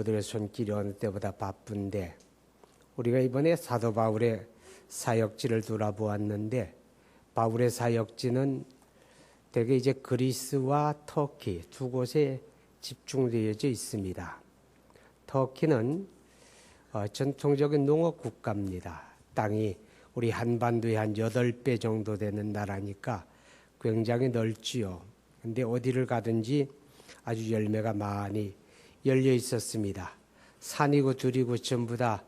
농부들의 손길이 어느 때보다 바쁜데 우리가 이번에 사도 바울의 사역지를 돌아보았는데 바울의 사역지는 대개 이제 그리스와 터키 두 곳에 집중되어져 있습니다. 터키는 어, 전통적인 농업 국가입니다. 땅이 우리 한반도의 한 8배 정도 되는 나라니까 굉장히 넓지요. 근데 어디를 가든지 아주 열매가 많이 열려 있었습니다. 산이고 들이고 전부 다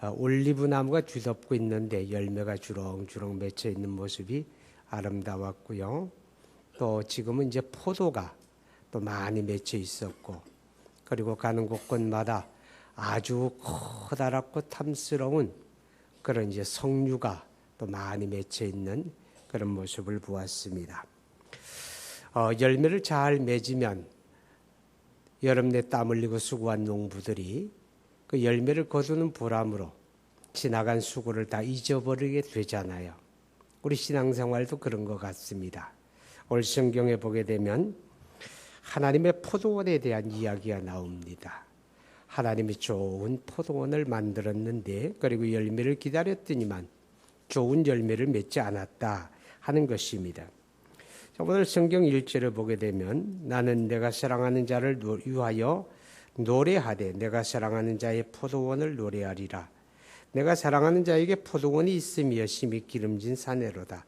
어, 올리브 나무가 뒤덮고 있는데 열매가 주렁주렁 맺혀 있는 모습이 아름다웠고요. 또 지금은 이제 포도가 또 많이 맺혀 있었고 그리고 가는 곳곳마다 아주 커다랗고 탐스러운 그런 이제 성류가 또 많이 맺혀 있는 그런 모습을 보았습니다. 어, 열매를 잘 맺으면 여름 내땀 흘리고 수고한 농부들이 그 열매를 거두는 보람으로 지나간 수고를 다 잊어버리게 되잖아요. 우리 신앙생활도 그런 것 같습니다. 오늘 성경에 보게 되면 하나님의 포도원에 대한 이야기가 나옵니다. 하나님이 좋은 포도원을 만들었는데 그리고 열매를 기다렸더니만 좋은 열매를 맺지 않았다 하는 것입니다. 오늘 성경 1절을 보게 되면 나는 내가 사랑하는 자를 위하여 노래하되 내가 사랑하는 자의 포도원을 노래하리라. 내가 사랑하는 자에게 포도원이 있으며 심히 기름진 사내로다.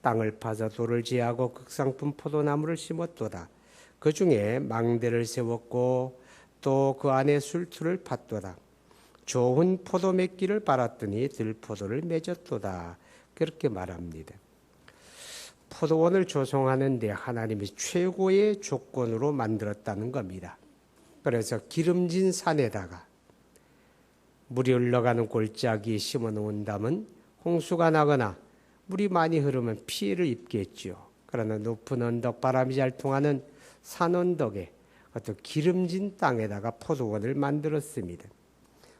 땅을 파서 돌을 제하고 극상품 포도나무를 심었도다. 그 중에 망대를 세웠고 또 그 안에 술투를 팠도다. 좋은 포도 맺기를 바랐더니 들포도를 맺었도다. 그렇게 말합니다. 포도원을 조성하는데 하나님이 최고의 조건으로 만들었다는 겁니다. 그래서 기름진 산에다가 물이 흘러가는 골짜기에 심어 놓은다면 홍수가 나거나 물이 많이 흐르면 피해를 입겠죠. 그러나 높은 언덕 바람이 잘 통하는 산 언덕에 어떤 기름진 땅에다가 포도원을 만들었습니다.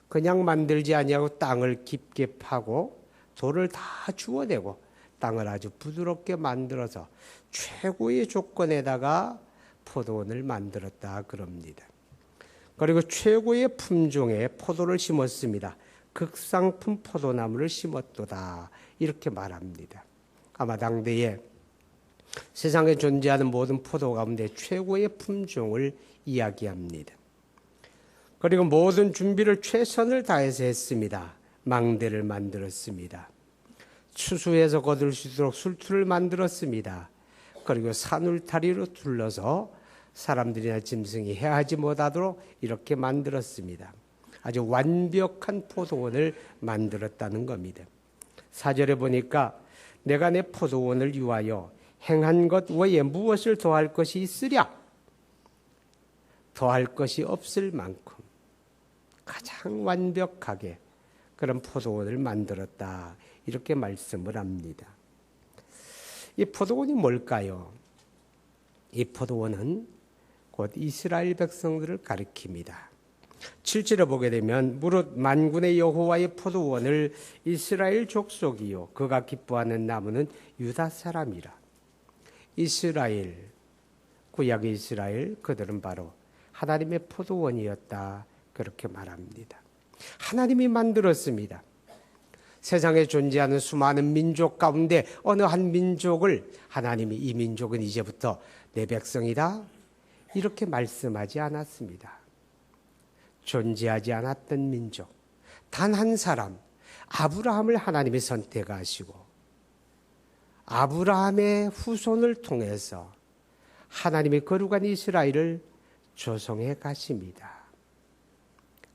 그냥 만들지 아니하고 땅을 깊게 파고 돌을 다 주워내고 땅을 아주 부드럽게 만들어서 최고의 조건에다가 포도원을 만들었다 그럽니다. 그리고 최고의 품종의 포도를 심었습니다. 극상품 포도나무를 심었도다. 이렇게 말합니다. 아마 당대에 세상에 존재하는 모든 포도 가운데 최고의 품종을 이야기합니다. 그리고 모든 준비를 최선을 다해서 했습니다. 망대를 만들었습니다. 추수해서 거둘 수 있도록 술투를 만들었습니다. 그리고 산울타리로 둘러서 사람들이나 짐승이 해하지 못하도록 이렇게 만들었습니다. 아주 완벽한 포도원을 만들었다는 겁니다. 사절에 보니까 내가 내 포도원을 위하여 행한 것 외에 무엇을 더할 것이 있으랴? 더할 것이 없을 만큼 가장 완벽하게 그런 포도원을 만들었다. 이렇게 말씀을 합니다. 이 포도원이 뭘까요? 이 포도원은 곧 이스라엘 백성들을 가리킵니다. 7절에 보게 되면 무릇 만군의 여호와의 포도원을 이스라엘 족속이요 그가 기뻐하는 나무는 유다 사람이라. 이스라엘 구약의 이스라엘 그들은 바로 하나님의 포도원이었다 그렇게 말합니다. 하나님이 만들었습니다. 세상에 존재하는 수많은 민족 가운데 어느 한 민족을 하나님이 이 민족은 이제부터 내 백성이다 이렇게 말씀하지 않았습니다. 존재하지 않았던 민족, 단 한 사람, 아브라함을 하나님이 선택하시고, 아브라함의 후손을 통해서 하나님의 거룩한 이스라엘을 조성해 가십니다.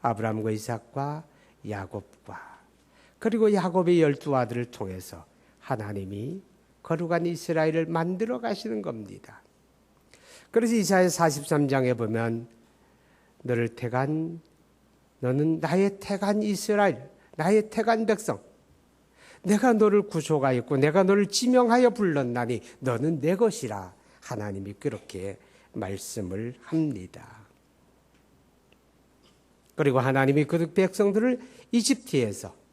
아브라함과 이삭과 야곱과 그리고 야곱의 열두 아들을 통해서 하나님이 거룩한 이스라엘을 만들어 가시는 겁니다. 그래서 이사야 43장에 보면 너를 택한 너는 나의 택한 이스라엘, 나의 택한 백성. 내가 너를 구속하였고 내가 너를 지명하여 불렀나니 너는 내 것이라 하나님이 그렇게 말씀을 합니다. 그리고 하나님이 그 백성들을 이집트에서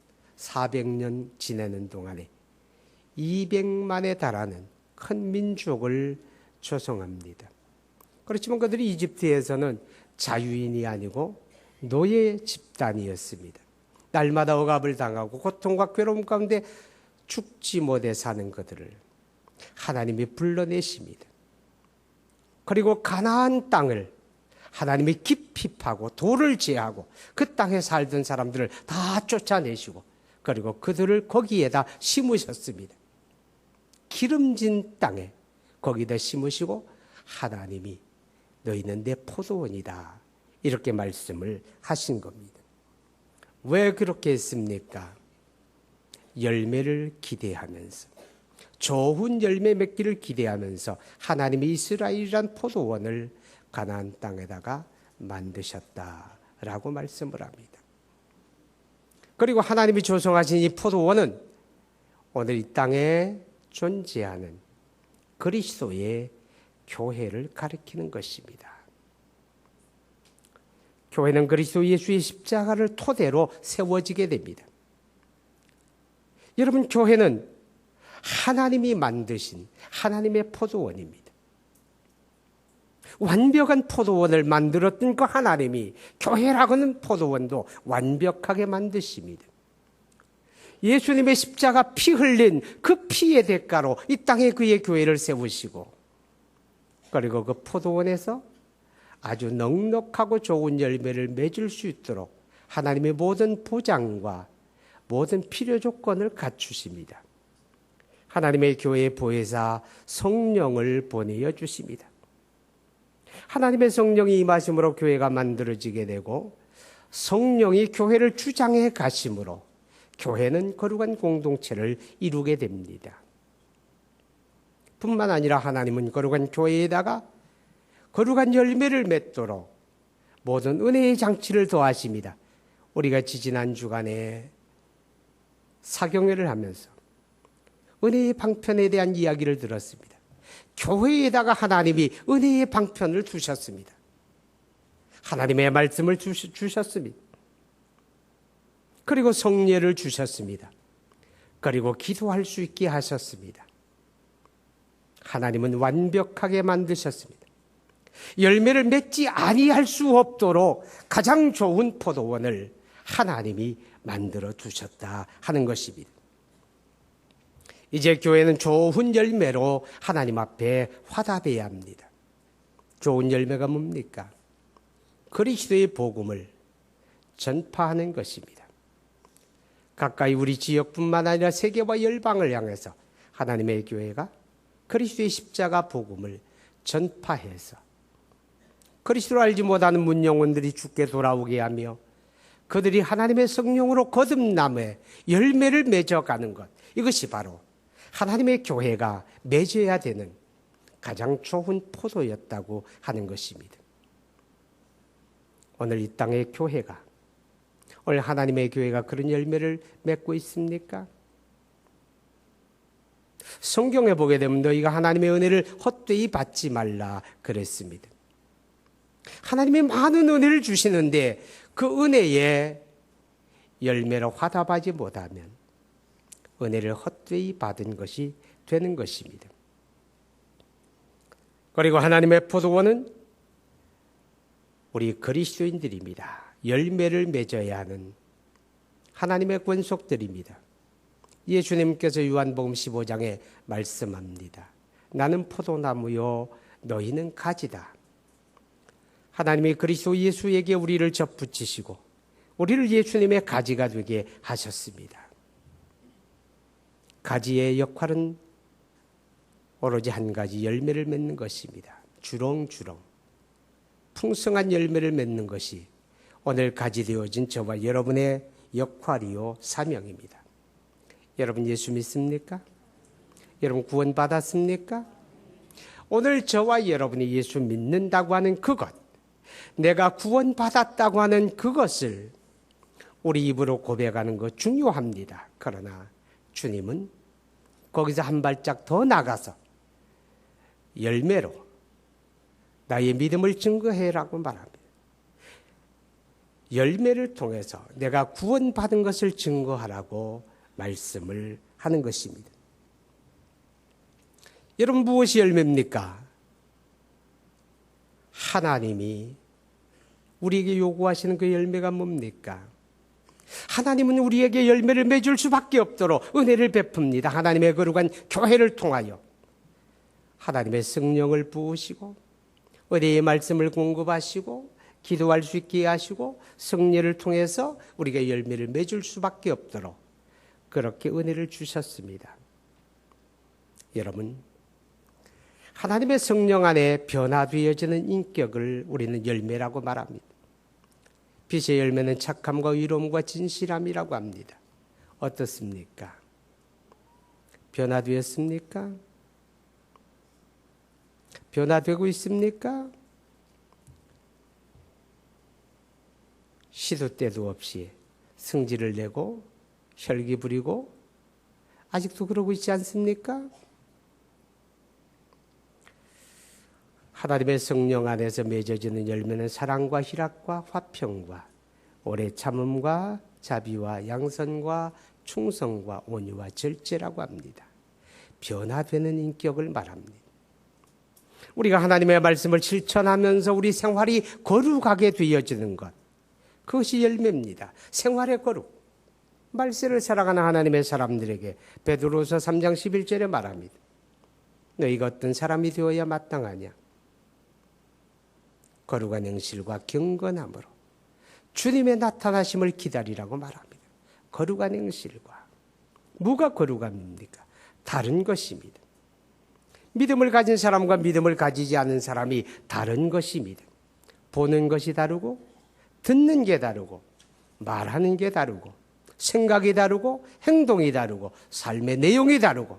400년 지내는 동안에 200만에 달하는 큰 민족을 조성합니다. 그렇지만 그들이 이집트에서는 자유인이 아니고 노예 집단이었습니다. 날마다 억압을 당하고 고통과 괴로움 가운데 죽지 못해 사는 그들을 하나님이 불러내십니다. 그리고 가나안 땅을 하나님이 깊이 파고 돌을 제하고 그 땅에 살던 사람들을 다 쫓아내시고 그리고 그들을 거기에다 심으셨습니다. 기름진 땅에 거기다 심으시고 하나님이 너희는 내 포도원이다. 이렇게 말씀을 하신 겁니다. 왜 그렇게 했습니까? 열매를 기대하면서 좋은 열매 맺기를 기대하면서 하나님이 이스라엘이란 포도원을 가나안 땅에다가 만드셨다라고 말씀을 합니다. 그리고 하나님이 조성하신 이 포도원은 오늘 이 땅에 존재하는 그리스도의 교회를 가리키는 것입니다. 교회는 그리스도 예수의 십자가를 토대로 세워지게 됩니다. 여러분, 교회는 하나님이 만드신 하나님의 포도원입니다. 완벽한 포도원을 만들었던 그 하나님이 교회라고는 포도원도 완벽하게 만드십니다. 예수님의 십자가 피 흘린 그 피의 대가로 이 땅에 그의 교회를 세우시고 그리고 그 포도원에서 아주 넉넉하고 좋은 열매를 맺을 수 있도록 하나님의 모든 보장과 모든 필요 조건을 갖추십니다. 하나님의 교회 보혜사 성령을 보내어 주십니다. 하나님의 성령이 임하심으로 교회가 만들어지게 되고 성령이 교회를 주장해 가심으로 교회는 거룩한 공동체를 이루게 됩니다. 뿐만 아니라 하나님은 거룩한 교회에다가 거룩한 열매를 맺도록 모든 은혜의 장치를 더하십니다. 우리가 지지난 주간에 사경회를 하면서 은혜의 방편에 대한 이야기를 들었습니다. 교회에다가 하나님이 은혜의 방편을 두셨습니다. 하나님의 말씀을 주셨습니다. 그리고 성례를 주셨습니다. 그리고 기도할 수 있게 하셨습니다. 하나님은 완벽하게 만드셨습니다. 열매를 맺지 아니할 수 없도록 가장 좋은 포도원을 하나님이 만들어 두셨다 하는 것입니다. 이제 교회는 좋은 열매로 하나님 앞에 화답해야 합니다. 좋은 열매가 뭡니까? 그리스도의 복음을 전파하는 것입니다. 가까이 우리 지역뿐만 아니라 세계와 열방을 향해서 하나님의 교회가 그리스도의 십자가 복음을 전파해서 그리스도를 알지 못하는 문영원들이 죽게 돌아오게 하며 그들이 하나님의 성령으로 거듭남에 열매를 맺어가는 것 이것이 바로 하나님의 교회가 맺어야 되는 가장 좋은 포도였다고 하는 것입니다. 오늘 이 땅의 교회가 오늘 하나님의 교회가 그런 열매를 맺고 있습니까? 성경에 보게 되면 너희가 하나님의 은혜를 헛되이 받지 말라 그랬습니다. 하나님이 많은 은혜를 주시는데 그 은혜에 열매로 화답하지 못하면 은혜를 헛되이 받은 것이 되는 것입니다. 그리고 하나님의 포도원은 우리 그리스도인들입니다. 열매를 맺어야 하는 하나님의 권속들입니다. 예수님께서 요한복음 15장에 말씀합니다. 나는 포도나무요 너희는 가지다. 하나님이 그리스도 예수에게 우리를 접붙이시고 우리를 예수님의 가지가 되게 하셨습니다. 가지의 역할은 오로지 한 가지 열매를 맺는 것입니다. 주렁주렁 풍성한 열매를 맺는 것이 오늘 가지 되어진 저와 여러분의 역할이요 사명입니다. 여러분 예수 믿습니까? 여러분 구원 받았습니까? 오늘 저와 여러분이 예수 믿는다고 하는 그것 내가 구원 받았다고 하는 그것을 우리 입으로 고백하는 것 중요합니다. 그러나 주님은 거기서 한 발짝 더 나가서 열매로 나의 믿음을 증거해라고 말합니다. 열매를 통해서 내가 구원받은 것을 증거하라고 말씀을 하는 것입니다. 여러분 무엇이 열매입니까? 하나님이 우리에게 요구하시는 그 열매가 뭡니까? 하나님은 우리에게 열매를 맺을 수밖에 없도록 은혜를 베풉니다. 하나님의 거룩한 교회를 통하여 하나님의 성령을 부으시고 은혜의 말씀을 공급하시고 기도할 수 있게 하시고 성례를 통해서 우리가 열매를 맺을 수밖에 없도록 그렇게 은혜를 주셨습니다. 여러분 하나님의 성령 안에 변화되어지는 인격을 우리는 열매라고 말합니다. 빛의 열매는 착함과 의로움과 진실함이라고 합니다. 어떻습니까? 변화되었습니까? 변화되고 있습니까? 시도 때도 없이 승질을 내고 혈기 부리고 아직도 그러고 있지 않습니까? 하나님의 성령 안에서 맺어지는 열매는 사랑과 희락과 화평과 오래 참음과 자비와 양선과 충성과 온유와 절제라고 합니다. 변화되는 인격을 말합니다. 우리가 하나님의 말씀을 실천하면서 우리 생활이 거룩하게 되어지는 것. 그것이 열매입니다. 생활의 거룩. 말세를 살아가는 하나님의 사람들에게 베드로서 3장 11절에 말합니다. 너희가 어떤 사람이 되어야 마땅하냐? 거룩한 행실과 경건함으로 주님의 나타나심을 기다리라고 말합니다. 거룩한 행실과 뭐가 거룩함입니까? 다른 것입니다. 믿음을 가진 사람과 믿음을 가지지 않은 사람이 다른 것입니다. 보는 것이 다르고 듣는 게 다르고 말하는 게 다르고 생각이 다르고 행동이 다르고 삶의 내용이 다르고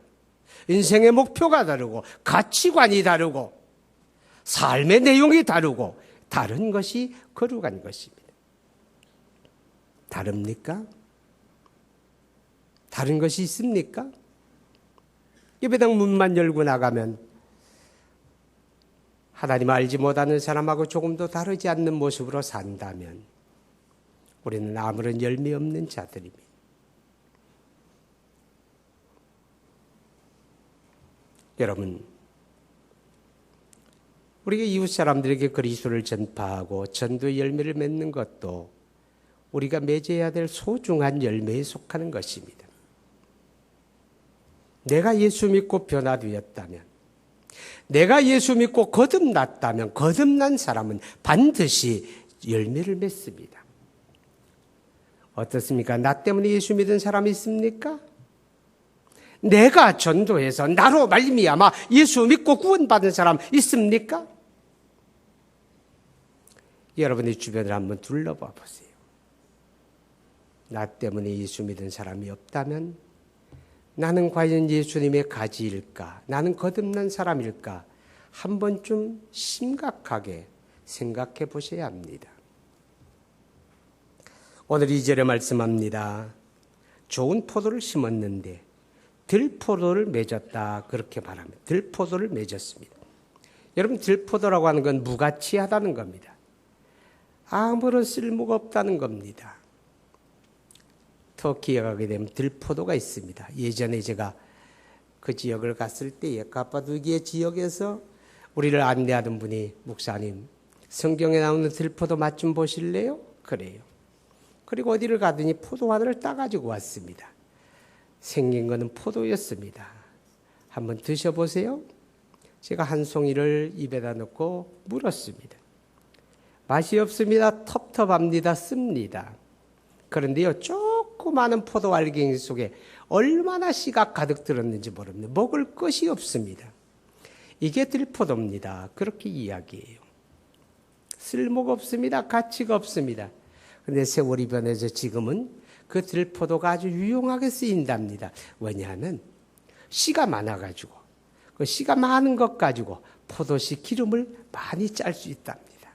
인생의 목표가 다르고 가치관이 다르고 삶의 내용이 다르고 다른 것이 거룩한 것입니다. 다릅니까? 다른 것이 있습니까? 예배당 문만 열고 나가면 하나님 알지 못하는 사람하고 조금도 다르지 않는 모습으로 산다면 우리는 아무런 열매 없는 자들입니다. 여러분, 우리가 이웃 사람들에게 그리스도를 전파하고 전도의 열매를 맺는 것도 우리가 맺어야 될 소중한 열매에 속하는 것입니다. 내가 예수 믿고 변화되었다면, 내가 예수 믿고 거듭났다면, 거듭난 사람은 반드시 열매를 맺습니다. 어떻습니까? 나 때문에 예수 믿은 사람이 있습니까? 내가 전도해서 나로 말미암아 예수 믿고 구원받은 사람 있습니까? 여러분의 주변을 한번 둘러봐 보세요. 나 때문에 예수 믿은 사람이 없다면 나는 과연 예수님의 가지일까? 나는 거듭난 사람일까? 한 번쯤 심각하게 생각해 보셔야 합니다. 오늘 이절에 말씀합니다. 좋은 포도를 심었는데 들포도를 맺었다. 그렇게 말합니다. 들포도를 맺었습니다. 여러분, 들포도라고 하는 건 무가치하다는 겁니다. 아무런 쓸모가 없다는 겁니다. 터키에 가게 되면 들포도가 있습니다. 예전에 제가 그 지역을 갔을 때에 카파두기의 지역에서 우리를 안내하던 분이 목사님 성경에 나오는 들포도 맛 좀 보실래요? 그래요. 그리고 어디를 가더니 포도하늘을 따가지고 왔습니다. 생긴 것은 포도였습니다. 한번 드셔보세요. 제가 한 송이를 입에다 넣고 물었습니다. 맛이 없습니다. 텁텁합니다. 씁니다. 그런데요, 조그마한 포도 알갱이 속에 얼마나 씨가 가득 들었는지 모릅니다. 먹을 것이 없습니다. 이게 들포도입니다. 그렇게 이야기해요. 쓸모가 없습니다. 가치가 없습니다. 근데 세월이 변해서 지금은 그 들포도가 아주 유용하게 쓰인답니다. 왜냐하면 씨가 많아가지고 그 씨가 많은 것 가지고 포도씨 기름을 많이 짤 수 있답니다.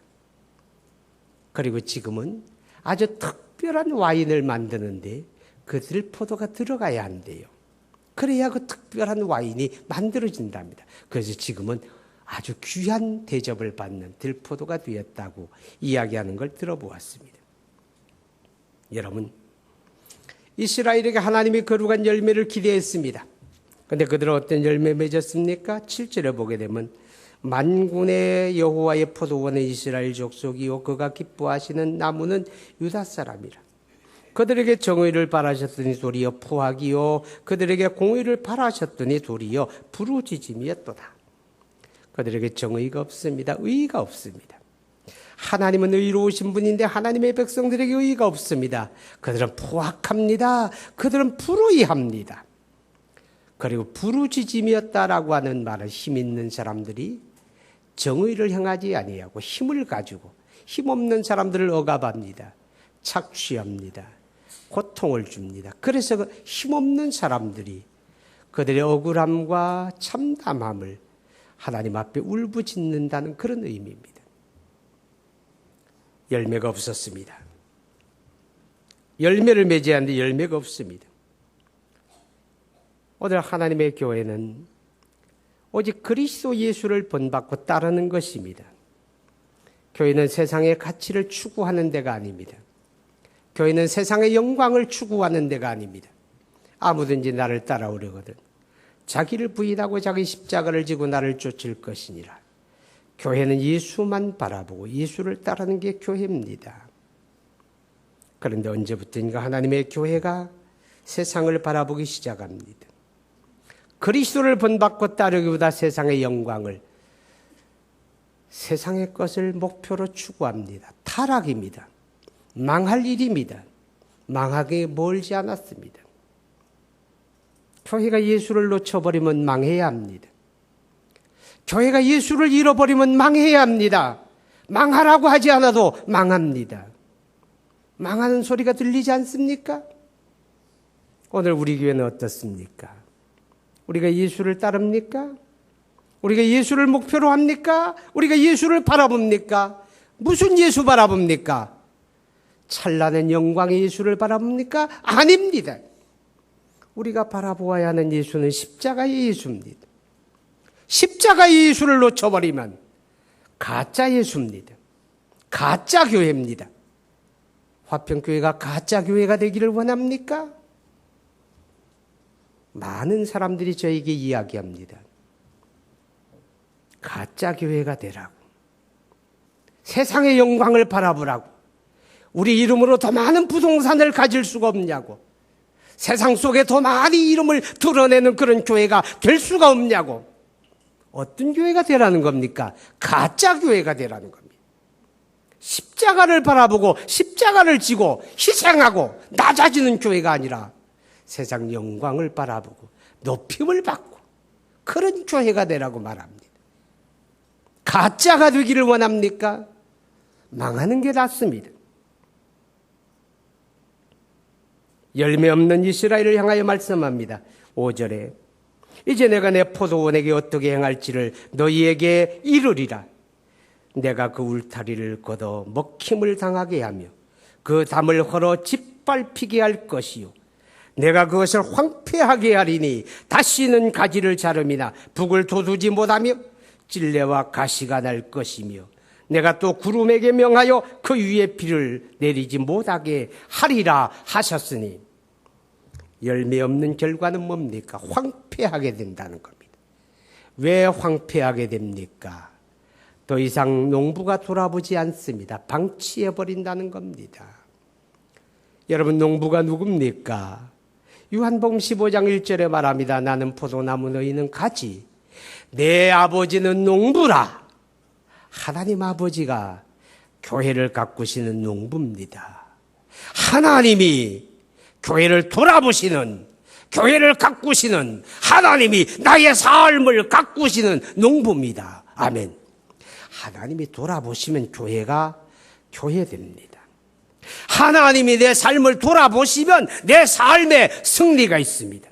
그리고 지금은 아주 특별한 와인을 만드는데 그 들포도가 들어가야 한대요. 그래야 그 특별한 와인이 만들어진답니다. 그래서 지금은 아주 귀한 대접을 받는 들포도가 되었다고 이야기하는 걸 들어보았습니다. 여러분, 이스라엘에게 하나님이 거룩한 열매를 기대했습니다. 근데 그들은 어떤 열매 맺었습니까? 7절에 보게 되면 만군의 여호와의 포도원의 이스라엘 족속이요 그가 기뻐하시는 나무는 유다 사람이라. 그들에게 정의를 바라셨더니 도리어 포악이요 그들에게 공의를 바라셨더니 도리어 부르짖음이었도다. 그들에게 정의가 없습니다. 의가 없습니다. 하나님은 의로우신 분인데 하나님의 백성들에게 의가 없습니다. 그들은 포악합니다. 그들은 불의합니다. 그리고 부르짖음이었다라고 하는 말은 힘 있는 사람들이 정의를 행하지 아니하고 힘을 가지고 힘없는 사람들을 억압합니다. 착취합니다. 고통을 줍니다. 그래서 그 힘없는 사람들이 그들의 억울함과 참담함을 하나님 앞에 울부짖는다는 그런 의미입니다. 열매가 없었습니다. 열매를 맺어야 하는데 열매가 없습니다. 오늘 하나님의 교회는 오직 그리스도 예수를 본받고 따르는 것입니다. 교회는 세상의 가치를 추구하는 데가 아닙니다. 교회는 세상의 영광을 추구하는 데가 아닙니다. 아무든지 나를 따라오려거든 자기를 부인하고 자기 십자가를 지고 나를 쫓을 것이니라. 교회는 예수만 바라보고 예수를 따르는 게 교회입니다. 그런데 언제부터인가 하나님의 교회가 세상을 바라보기 시작합니다. 그리스도를 본받고 따르기보다 세상의 영광을 세상의 것을 목표로 추구합니다. 타락입니다. 망할 일입니다. 망하게 멀지 않았습니다. 교회가 예수를 놓쳐버리면 망해야 합니다. 교회가 예수를 잃어버리면 망해야 합니다. 망하라고 하지 않아도 망합니다. 망하는 소리가 들리지 않습니까? 오늘 우리 교회는 어떻습니까? 우리가 예수를 따릅니까? 우리가 예수를 목표로 합니까? 우리가 예수를 바라봅니까? 무슨 예수 바라봅니까? 찬란한 영광의 예수를 바라봅니까? 아닙니다. 우리가 바라보아야 하는 예수는 십자가의 예수입니다. 십자가의 예수를 놓쳐버리면 가짜 예수입니다. 가짜 교회입니다. 화평교회가 가짜 교회가 되기를 원합니까? 많은 사람들이 저에게 이야기합니다. 가짜 교회가 되라고. 세상의 영광을 바라보라고. 우리 이름으로 더 많은 부동산을 가질 수가 없냐고. 세상 속에 더 많이 이름을 드러내는 그런 교회가 될 수가 없냐고. 어떤 교회가 되라는 겁니까? 가짜 교회가 되라는 겁니다. 십자가를 바라보고 십자가를 지고 희생하고 낮아지는 교회가 아니라 세상 영광을 바라보고 높임을 받고 그런 교회가 되라고 말합니다. 가짜가 되기를 원합니까? 망하는 게 낫습니다. 열매 없는 이스라엘을 향하여 말씀합니다. 5절에 이제 내가 내 포도원에게 어떻게 행할지를 너희에게 이르리라. 내가 그 울타리를 걷어 먹힘을 당하게 하며 그 담을 헐어 짓밟히게 할 것이요. 내가 그것을 황폐하게 하리니 다시는 가지를 자름이나 북을 돋우지 못하며 찔레와 가시가 날 것이며 내가 또 구름에게 명하여 그 위에 비를 내리지 못하게 하리라 하셨으니 열매 없는 결과는 뭡니까? 황폐하게 된다는 겁니다. 왜 황폐하게 됩니까? 더 이상 농부가 돌아보지 않습니다. 방치해 버린다는 겁니다. 여러분 농부가 누굽니까? 유한복음 15장 1절에 말합니다. 나는 포도나무 너희는 가지. 내 아버지는 농부라. 하나님 아버지가 교회를 가꾸시는 농부입니다. 하나님이 교회를 돌아보시는 교회를 가꾸시는 하나님이 나의 삶을 가꾸시는 농부입니다. 아멘. 하나님이 돌아보시면 교회가 교회됩니다. 하나님이 내 삶을 돌아보시면 내 삶에 승리가 있습니다.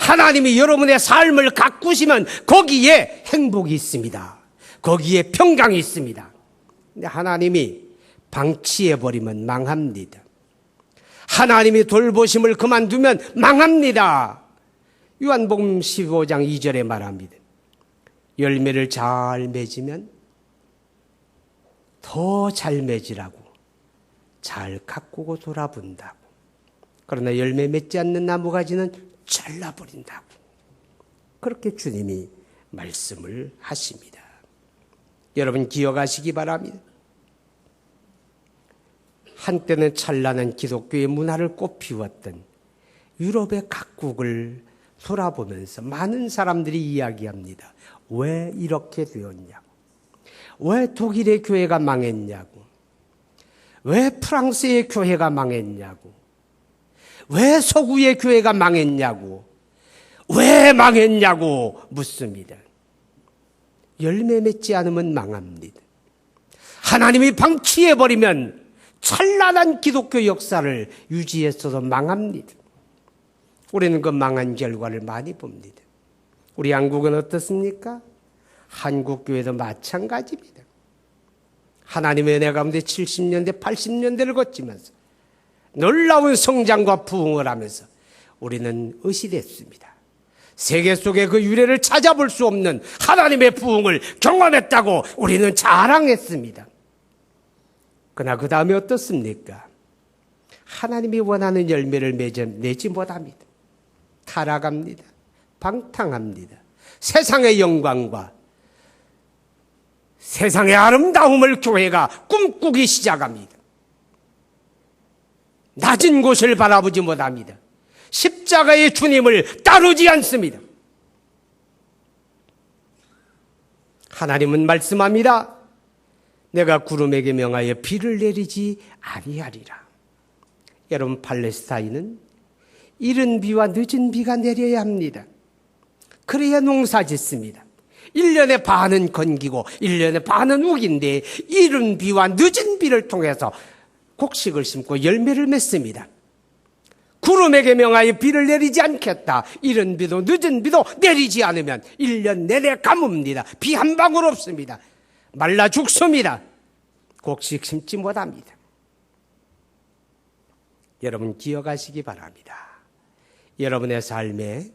하나님이 여러분의 삶을 가꾸시면 거기에 행복이 있습니다. 거기에 평강이 있습니다. 근데 하나님이 방치해버리면 망합니다. 하나님이 돌보심을 그만두면 망합니다. 요한복음 15장 2절에 말합니다. 열매를 잘 맺으면 더 잘 맺으라고 잘 가꾸고 돌아본다고. 그러나 열매 맺지 않는 나무 가지는 잘라버린다고. 그렇게 주님이 말씀을 하십니다. 여러분 기억하시기 바랍니다. 한때는 찬란한 기독교의 문화를 꽃피웠던 유럽의 각국을 돌아보면서 많은 사람들이 이야기합니다. 왜 이렇게 되었냐고. 왜 독일의 교회가 망했냐고. 왜 프랑스의 교회가 망했냐고. 왜 서구의 교회가 망했냐고. 왜 망했냐고 묻습니다. 열매 맺지 않으면 망합니다. 하나님이 방치해버리면 찬란한 기독교 역사를 유지했어도 망합니다. 우리는 그 망한 결과를 많이 봅니다. 우리 한국은 어떻습니까? 한국 교회도 마찬가지입니다. 하나님의 은혜 가운데 70년대, 80년대를 거치면서 놀라운 성장과 부흥을 하면서 우리는 의시됐습니다. 세계 속에 그 유래를 찾아볼 수 없는 하나님의 부흥을 경험했다고 우리는 자랑했습니다. 그러나 그 다음에 어떻습니까? 하나님이 원하는 열매를 맺어, 내지 못합니다. 타락합니다. 방탕합니다. 세상의 영광과 세상의 아름다움을 교회가 꿈꾸기 시작합니다. 낮은 곳을 바라보지 못합니다. 십자가의 주님을 따르지 않습니다. 하나님은 말씀합니다. 내가 구름에게 명하여 비를 내리지 아니하리라. 여러분 팔레스타인은 이른 비와 늦은 비가 내려야 합니다. 그래야 농사 짓습니다. 1년에 반은 건기고 1년에 반은 우기인데 이른 비와 늦은 비를 통해서 곡식을 심고 열매를 맺습니다. 구름에게 명하여 비를 내리지 않겠다. 이른 비도 늦은 비도 내리지 않으면 1년 내내 가뭄입니다. 비 한 방울 없습니다. 말라 죽습니다. 곡식 심지 못합니다. 여러분 기억하시기 바랍니다. 여러분의 삶에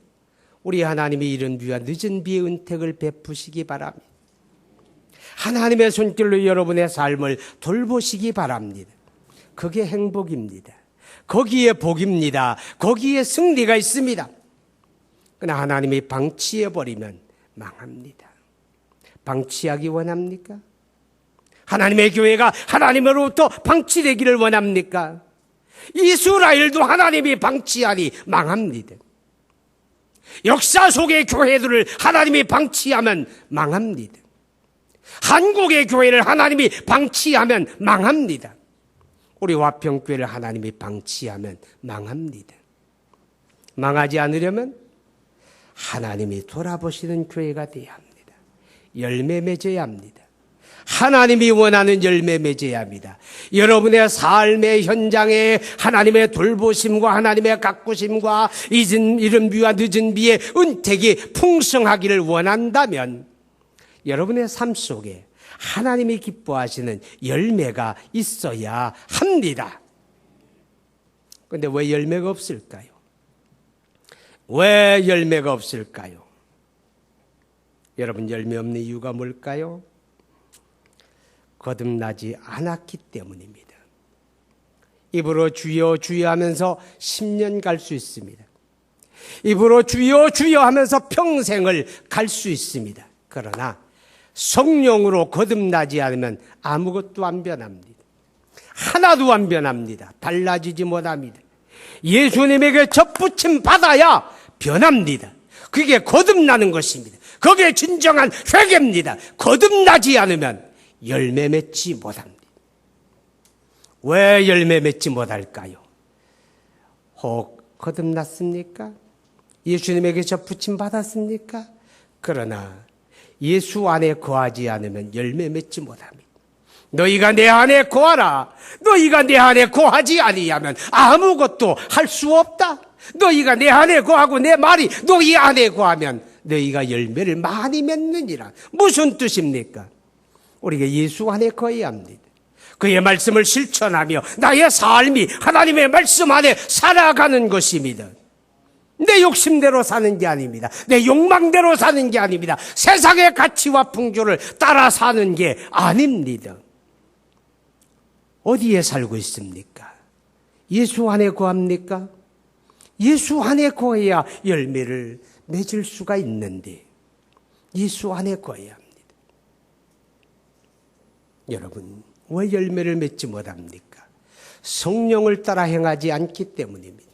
우리 하나님이 이른 비와 늦은 비의 은택을 베푸시기 바랍니다. 하나님의 손길로 여러분의 삶을 돌보시기 바랍니다. 그게 행복입니다. 거기에 복입니다. 거기에 승리가 있습니다. 그러나 하나님이 방치해버리면 망합니다. 방치하기 원합니까? 하나님의 교회가 하나님으로부터 방치되기를 원합니까? 이스라엘도 하나님이 방치하니 망합니다. 역사 속의 교회들을 하나님이 방치하면 망합니다. 한국의 교회를 하나님이 방치하면 망합니다. 우리 화평교회를 하나님이 방치하면 망합니다. 망하지 않으려면 하나님이 돌아보시는 교회가 되어야 합니다. 열매 맺어야 합니다. 하나님이 원하는 열매 맺어야 합니다. 여러분의 삶의 현장에 하나님의 돌보심과 하나님의 가꾸심과 잊은 이른 비와 늦은 비의 은택이 풍성하기를 원한다면 여러분의 삶 속에 하나님이 기뻐하시는 열매가 있어야 합니다. 그런데 왜 열매가 없을까요? 왜 열매가 없을까요? 여러분 열매 없는 이유가 뭘까요? 거듭나지 않았기 때문입니다. 입으로 주여 주여 하면서 10년 갈 수 있습니다. 입으로 주여 주여 하면서 평생을 갈 수 있습니다. 그러나 성령으로 거듭나지 않으면 아무것도 안 변합니다. 하나도 안 변합니다. 달라지지 못합니다. 예수님에게 접붙임 받아야 변합니다. 그게 거듭나는 것입니다. 그게 진정한 회개입니다. 거듭나지 않으면 열매 맺지 못합니다. 왜 열매 맺지 못할까요? 혹 거듭났습니까? 예수님에게 접붙임 받았습니까? 그러나 예수 안에 거하지 않으면 열매 맺지 못합니다. 너희가 내 안에 거하라. 너희가 내 안에 거하지 아니하면 아무것도 할 수 없다. 너희가 내 안에 거하고 내 말이 너희 안에 거하면 너희가 열매를 많이 맺느니라. 무슨 뜻입니까? 우리가 예수 안에 거해야 합니다. 그의 말씀을 실천하며 나의 삶이 하나님의 말씀 안에 살아가는 것입니다. 내 욕심대로 사는 게 아닙니다. 내 욕망대로 사는 게 아닙니다. 세상의 가치와 풍조를 따라 사는 게 아닙니다. 어디에 살고 있습니까? 예수 안에 거합니까? 예수 안에 거해야 열매를 맺을 수가 있는데 예수 안에 거해야 합니다. 여러분, 왜 열매를 맺지 못합니까? 성령을 따라 행하지 않기 때문입니다.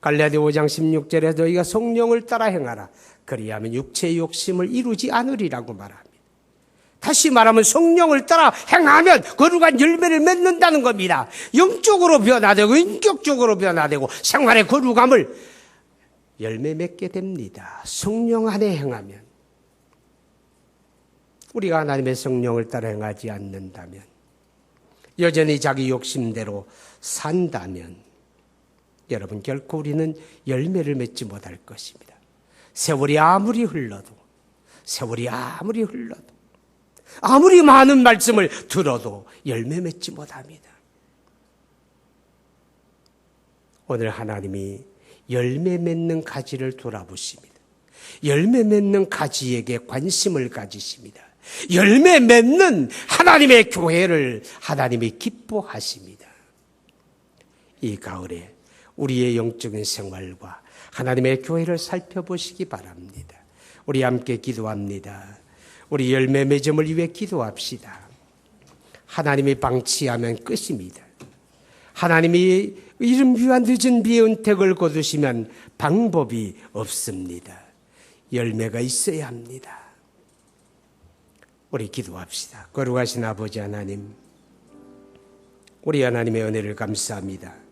갈라디 5장 16절에 너희가 성령을 따라 행하라. 그리하면 육체의 욕심을 이루지 않으리라고 말합니다. 다시 말하면 성령을 따라 행하면 거룩한 열매를 맺는다는 겁니다. 영적으로 변화되고 인격적으로 변화되고 생활의 거룩함을 열매 맺게 됩니다. 성령 안에 행하면 우리가 하나님의 성령을 따라 행하지 않는다면 여전히 자기 욕심대로 산다면 여러분 결코 우리는 열매를 맺지 못할 것입니다. 세월이 아무리 흘러도 세월이 아무리 흘러도 아무리 많은 말씀을 들어도 열매 맺지 못합니다. 오늘 하나님이 열매 맺는 가지를 돌아보십니다. 열매 맺는 가지에게 관심을 가지십니다. 열매 맺는 하나님의 교회를 하나님이 기뻐하십니다. 이 가을에 우리의 영적인 생활과 하나님의 교회를 살펴보시기 바랍니다. 우리 함께 기도합니다. 우리 열매 맺음을 위해 기도합시다. 하나님이 방치하면 끝입니다. 하나님이 이름 위한 늦은 비의 은택을 거두시면 방법이 없습니다. 열매가 있어야 합니다. 우리 기도합시다. 거룩하신 아버지 하나님, 우리 하나님의 은혜를 감사합니다.